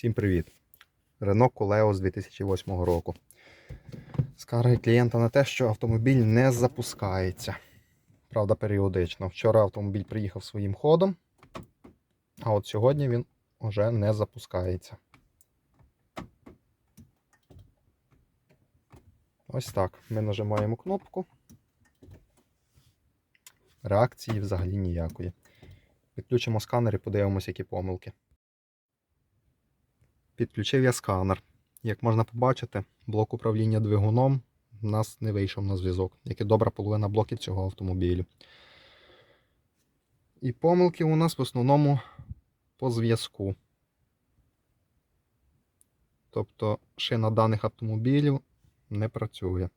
Всім привіт! Renault Coleos з 2008 року. Скарги клієнта на те, що автомобіль не запускається. Правда, періодично. Вчора автомобіль приїхав своїм ходом, а от сьогодні він вже не запускається. Ось так. Ми нажимаємо кнопку. Реакції взагалі ніякої. Підключимо сканер і подивимося, які помилки. Підключив я сканер. Як можна побачити, блок управління двигуном у нас не вийшов на зв'язок, як і добра половина блоків цього автомобілю. І помилки у нас в основному по зв'язку. Тобто шина даних автомобілів не працює.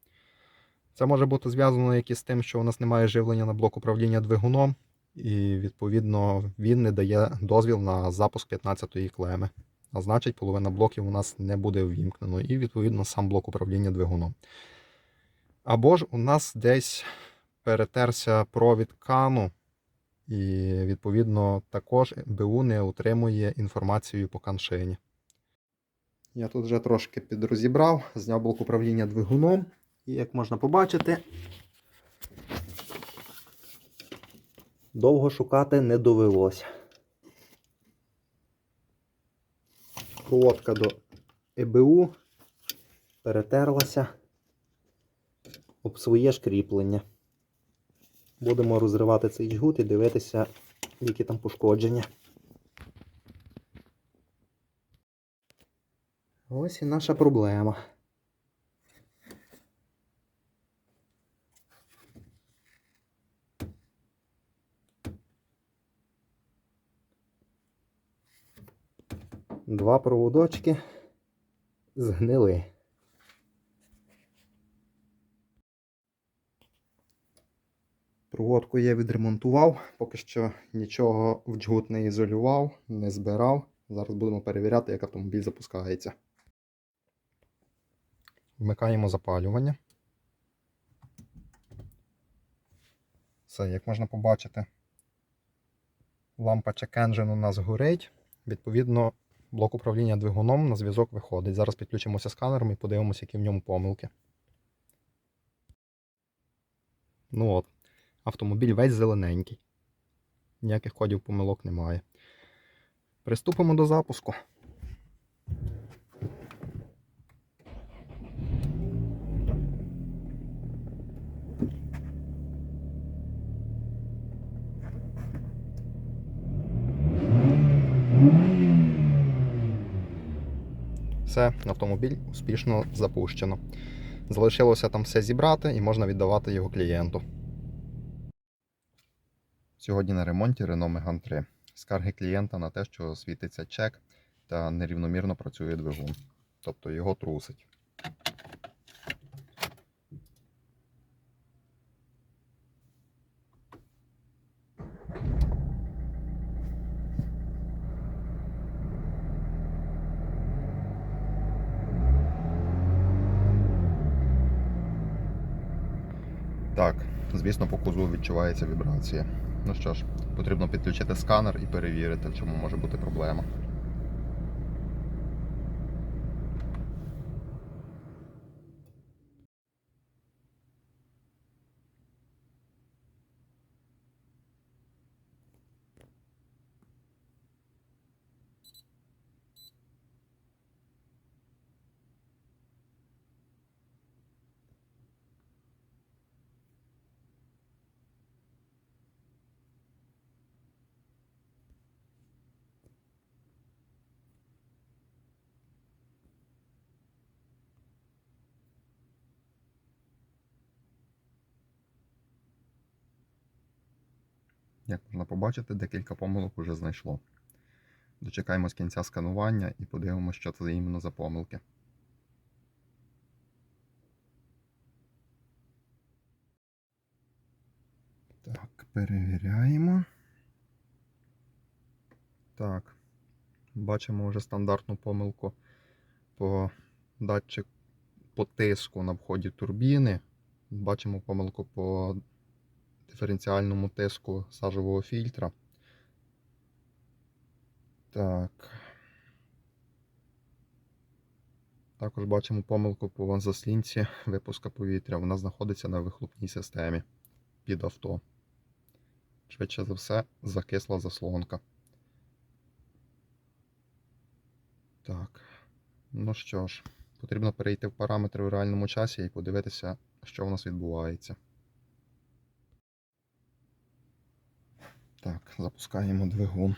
Це може бути зв'язано як із тим, що у нас немає живлення на блок управління двигуном, і відповідно він не дає дозвіл на запуск 15-ї клеми. А значить, половина блоків у нас не буде ввімкнено, і, відповідно, сам блок управління двигуном. Або ж у нас десь перетерся провід кану, і, відповідно, також БУ не отримує інформацію по каншині. Я тут вже трошки підрозібрав, зняв блок управління двигуном, і як можна побачити, довго шукати не довелося. Проводка до ЕБУ перетерлася об своє ж кріплення. Будемо розривати цей джгут і дивитися, які там пошкодження. Ось і наша проблема. Два проводочки згнили. Проводку я відремонтував, поки що нічого в джгут не ізолював, не збирав. Зараз будемо перевіряти, як автомобіль запускається. Вмикаємо запалювання. Все, як можна побачити, лампа engine у нас горить. Відповідно, блок управління двигуном на зв'язок виходить. Зараз підключимося сканером і подивимося, які в ньому помилки. Ну от, автомобіль весь зелененький. Ніяких кодів помилок немає. Приступимо до запуску. Все, автомобіль успішно запущено. Залишилося там все зібрати і можна віддавати його клієнту. Сьогодні на ремонті Renault Megane 3. Скарги клієнта на те, що світиться чек та нерівномірно працює двигун. Тобто його трусить. Так, звісно, по кузу відчувається вібрація. Ну що ж, потрібно підключити сканер і перевірити, в чому може бути проблема. Як можна побачити, декілька помилок вже знайшло. Дочекаємось кінця сканування і подивимося, що це іменно за помилки. Так, перевіряємо. Так. Бачимо вже стандартну помилку по датчик по тиску на вході турбіни. Бачимо помилку по диференціальному тиску сажового фільтра. Так. Також бачимо помилку по заслінці випуска повітря. Вона знаходиться на вихлопній системі під авто. Швидше за все, закисла заслонка. Так. Ну що ж, потрібно перейти в параметри в реальному часі і подивитися, що у нас відбувається. Так, запускаємо двигун.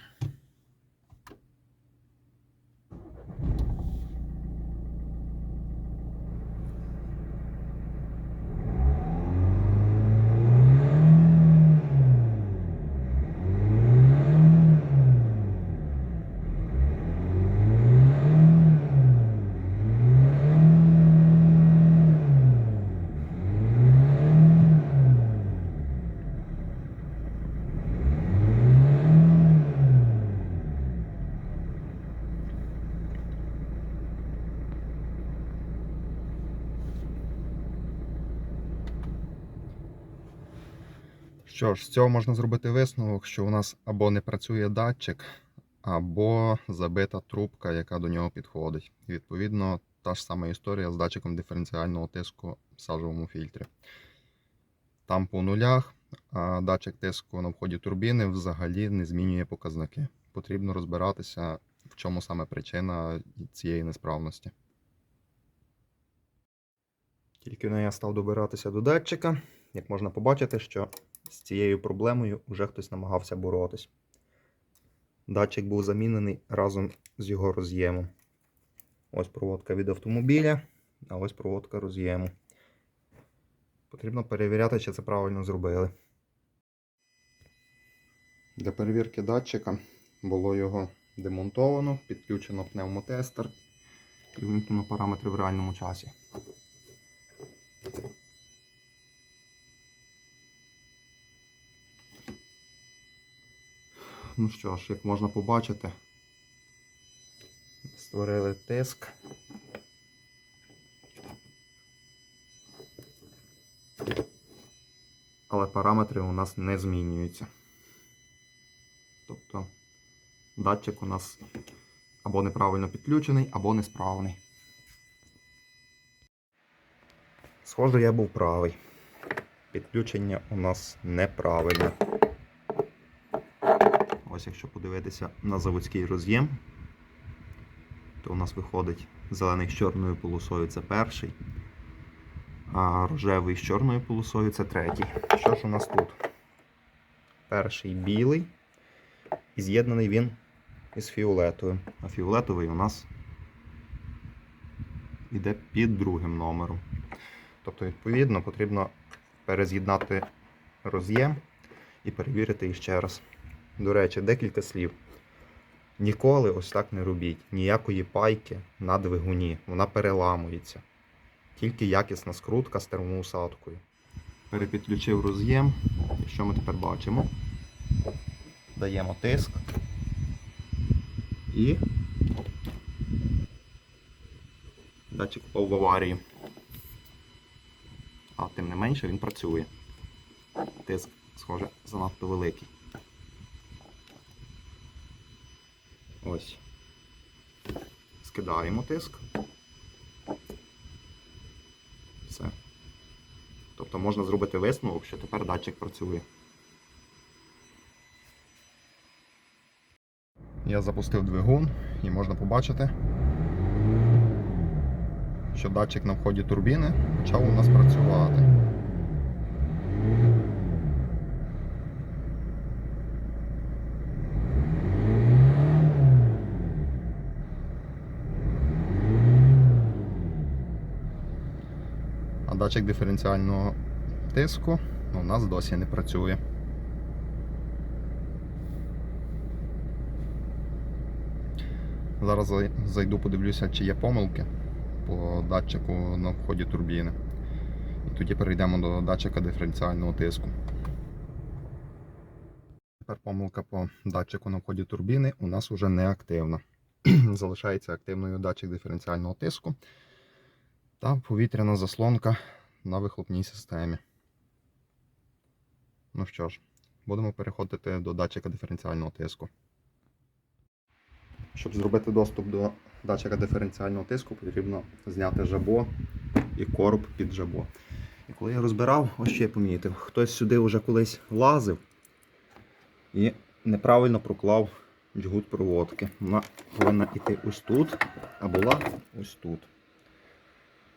Що ж, з цього можна зробити висновок, що у нас або не працює датчик, або забита трубка, яка до нього підходить. І, відповідно, та ж сама історія з датчиком диференціального тиску в сажовому фільтрі. Там по нулях, а датчик тиску на вході турбіни взагалі не змінює показники. Потрібно розбиратися, в чому саме причина цієї несправності. Тільки но я став добиратися до датчика, як можна побачити, що з цією проблемою вже хтось намагався боротись. Датчик був замінений разом з його роз'ємом. Ось проводка від автомобіля, а ось проводка роз'єму. Потрібно перевіряти, чи це правильно зробили. Для перевірки датчика було його демонтовано, підключено пневмотестер і вимкнено параметри в реальному часі. Ну що ж, як можна побачити, створили тиск. Але параметри у нас не змінюються. Тобто датчик у нас або неправильно підключений, або несправний. Схоже, я був правий. Підключення у нас неправильне. Ось якщо подивитися на заводський роз'єм, то у нас виходить зелений з чорною полосою це перший, а рожевий з чорною полосою це третій. Що ж у нас тут? Перший білий, і з'єднаний він із фіолетовим. А фіолетовий у нас йде під другим номером. Тобто, відповідно, потрібно перез'єднати роз'єм і перевірити іще раз. До речі, декілька слів. Ніколи ось так не робіть. Ніякої пайки на двигуні. Вона переламується. Тільки якісна скрутка з термоусадкою. Перепідключив роз'єм. І що ми тепер бачимо? Даємо тиск. І датчик впав в аварію. А тим не менше він працює. Тиск, схоже, занадто великий. Ось. Скидаємо тиск. Все. Тобто можна зробити висновок, що тепер датчик працює. Я запустив двигун і можна побачити, що датчик на вході турбіни почав у нас працювати. А датчик диференціального тиску у нас досі не працює. Зараз зайду, подивлюся, чи є помилки по датчику на вході турбіни. І тоді перейдемо до датчика диференціального тиску. Тепер помилка по датчику на вході турбіни у нас вже не активна. Залишається активною датчик диференціального тиску та повітряна заслонка на вихлопній системі. Ну що ж, будемо переходити до датчика диференціального тиску. Щоб зробити доступ до датчика диференціального тиску, потрібно зняти жабо і короб під жабо. І коли я розбирав, ось що я помітив, хтось сюди вже колись лазив і неправильно проклав джгут проводки. Вона повинна йти ось тут, а була ось тут.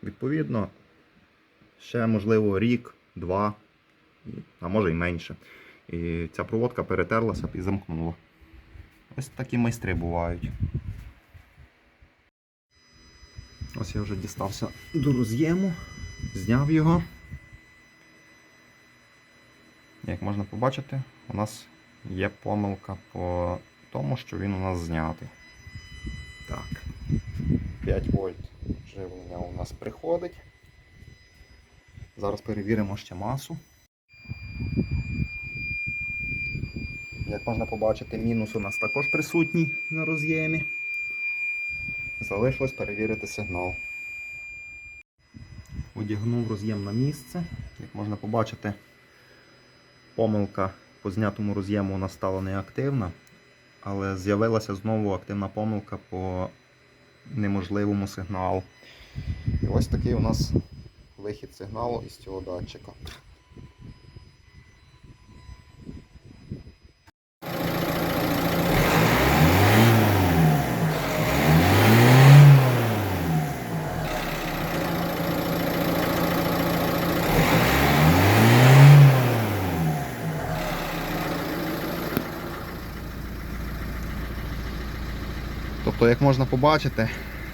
Відповідно, ще можливо рік, два, а може й менше. І ця проводка перетерлася і замкнула. Ось такі майстри бувають. Ось я вже дістався до роз'єму, зняв його. Як можна побачити, у нас є помилка по тому, що він у нас знятий. Так. 5 вольт живлення у нас приходить. Зараз перевіримо ще масу. Як можна побачити, мінус у нас також присутній на роз'ємі. Залишилось перевірити сигнал. Одягнув роз'єм на місце. Як можна побачити, помилка по знятому роз'єму у нас стала неактивна, але з'явилася знову активна помилка по неможливому сигналу. І ось такий у нас вихід сигналу із цього датчика. Тобто, як можна побачити,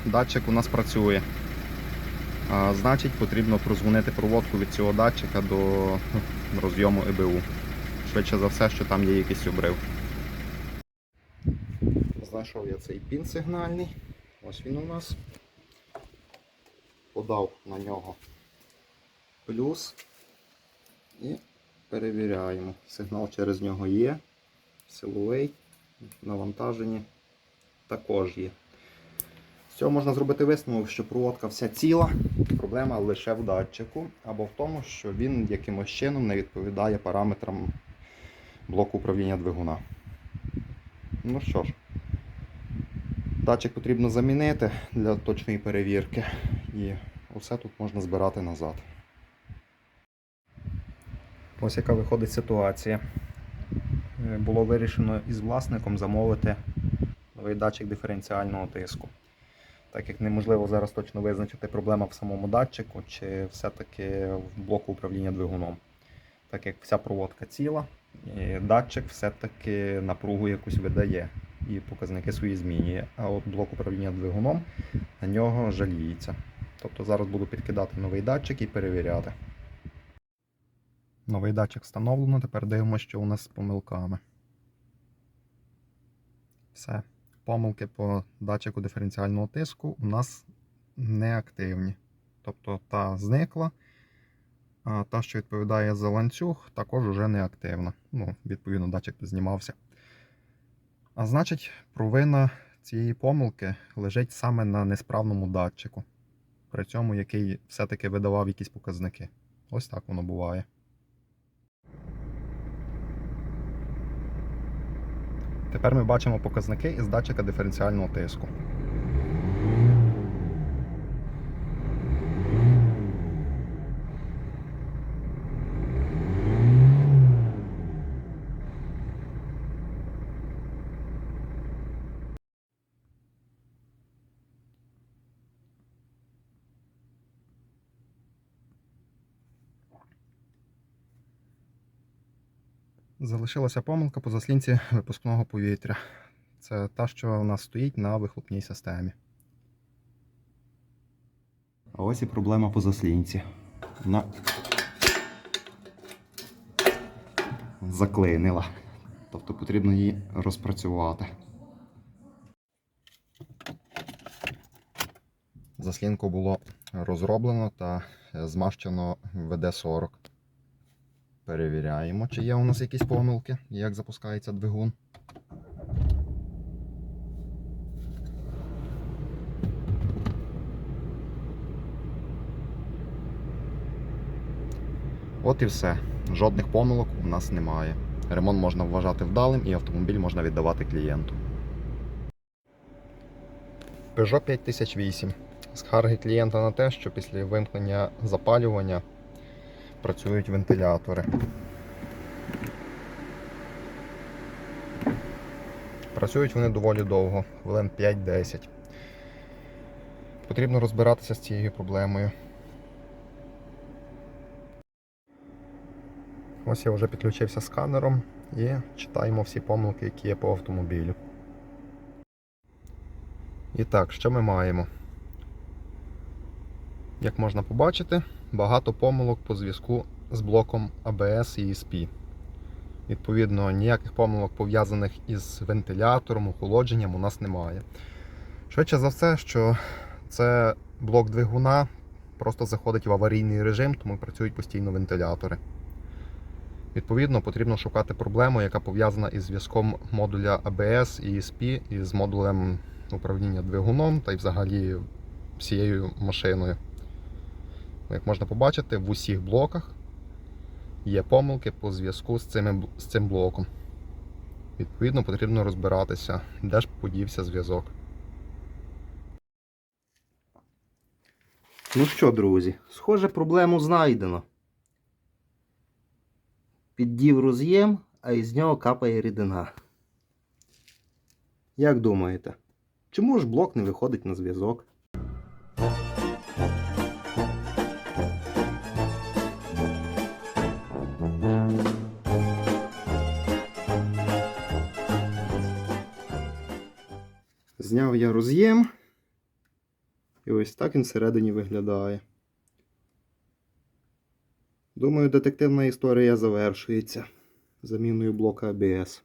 датчик у нас працює. А, значить, потрібно прозвонити проводку від цього датчика до розйому ЕБУ. Швидше за все, що там є якийсь обрив. Знайшов я цей пін сигнальний. Ось він у нас. Подав на нього плюс і перевіряємо. Сигнал через нього є. Силовий, навантажені також є. З цього можна зробити висновок, що проводка вся ціла, проблема лише в датчику, або в тому, що він якимось чином не відповідає параметрам блоку управління двигуна. Ну що ж, датчик потрібно замінити для точної перевірки, і усе тут можна збирати назад. Ось яка виходить ситуація. Е, Було вирішено із власником замовити новий датчик диференціального тиску. Так як неможливо зараз точно визначити проблема в самому датчику чи все-таки в блоку управління двигуном. Так як вся проводка ціла, і датчик все-таки напругу якусь видає і показники свої змінює. А от блок управління двигуном на нього жаліється. Тобто зараз буду підкидати новий датчик і перевіряти. Новий датчик встановлено, тепер дивимося, що у нас з помилками. Все. Помилки по датчику диференціального тиску у нас неактивні. Тобто та зникла, а та, що відповідає за ланцюг, також вже не активна. Ну, відповідно, датчик знімався. А значить, провина цієї помилки лежить саме на несправному датчику, при цьому який все-таки видавав якісь показники. Ось так воно буває. Тепер ми бачимо показники із датчика диференціального тиску. Залишилася помилка по заслінці випускного повітря. Це та, що у нас стоїть на вихлопній системі. А ось і проблема по заслінці. Вона заклинила. Тобто потрібно її розпрацювати. Заслінку було розроблено та змащено ВД-40. Перевіряємо, чи є у нас якісь помилки, як запускається двигун. От і все. Жодних помилок у нас немає. Ремонт можна вважати вдалим і автомобіль можна віддавати клієнту. Peugeot 5008. Скарги клієнта на те, що після вимкнення запалювання працюють вентилятори. Працюють вони доволі довго, хвилин 5-10. Потрібно розбиратися з цією проблемою. Ось я вже підключився сканером і читаємо всі помилки, які є по автомобілю. І так, що ми маємо? Як можна побачити, багато помилок по зв'язку з блоком ABS і ESP. Відповідно, ніяких помилок пов'язаних із вентилятором, охолодженням у нас немає. Швидше за все, що це блок двигуна просто заходить в аварійний режим, тому працюють постійно вентилятори. Відповідно, потрібно шукати проблему, яка пов'язана із зв'язком модуля ABS і ESP із модулем управління двигуном та й взагалі всією машиною. Як можна побачити, в усіх блоках є помилки по зв'язку з, з цим блоком. Відповідно, потрібно розбиратися, де ж подівся зв'язок. Ну що, друзі, схоже, проблему знайдено. Піддів роз'єм, а із нього капає рідина. Як думаєте, чому ж блок не виходить на зв'язок? Зняв я роз'єм. І ось так він всередині виглядає. Думаю, детективна історія завершується заміною блока ABS.